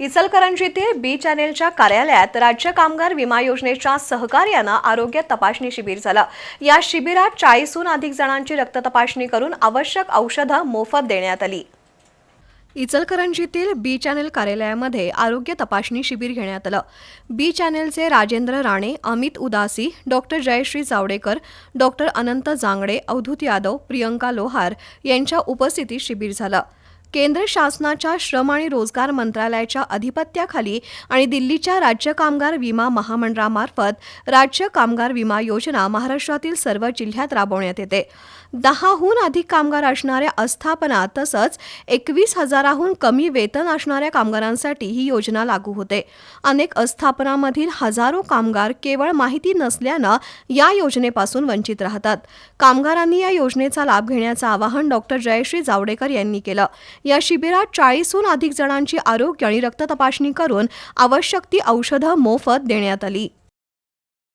इचलकरंजीतील बी चॅनेलच्या कार्यालयात राज्य कामगार विमा योजनेच्या सहकार्यानं आरोग्य तपासणी शिबिर झालं. या शिबिरात चाळीसहून अधिक जणांची रक्त तपासणी करून आवश्यक औषधं मोफत देण्यात आली. इचलकरंजीतील बी चॅनेल कार्यालयामध्ये आरोग्य तपासणी शिबिर घेण्यात आलं. बी चॅनेलचे राजेंद्र राणे अमित उदासी डॉक्टर जयश्री जावडेकर डॉक्टर अनंत जांगडे अवधूत यादव प्रियंका लोहार यांच्या उपस्थितीत शिबिर झालं. केंद्र शासनाच्या श्रम आणि रोजगार मंत्रालयाच्या अधिपत्याखाली आणि दिल्लीच्या राज्य कामगार विमा महामंडळामार्फत राज्य कामगार विमा योजना महाराष्ट्रातील सर्व जिल्ह्यात राबवण्यात येते. दहाहून अधिक कामगार असणाऱ्या आस्थापना तसंच एकवीस हजाराहून कमी वेतन असणाऱ्या कामगारांसाठी ही योजना लागू होते. अनेक आस्थापनामधील हजारो कामगार केवळ माहिती नसल्यानं या योजनेपासून वंचित राहतात. कामगारांनी या योजनेचा लाभ घेण्याचं आवाहन डॉक्टर जयश्री जावडेकर यांनी केलं. या शिबिरात चाळीसहून अधिक जणांची आरोग्य आणि रक्त तपासणी करून आवश्यक ती औषधं मोफत देण्यात आली.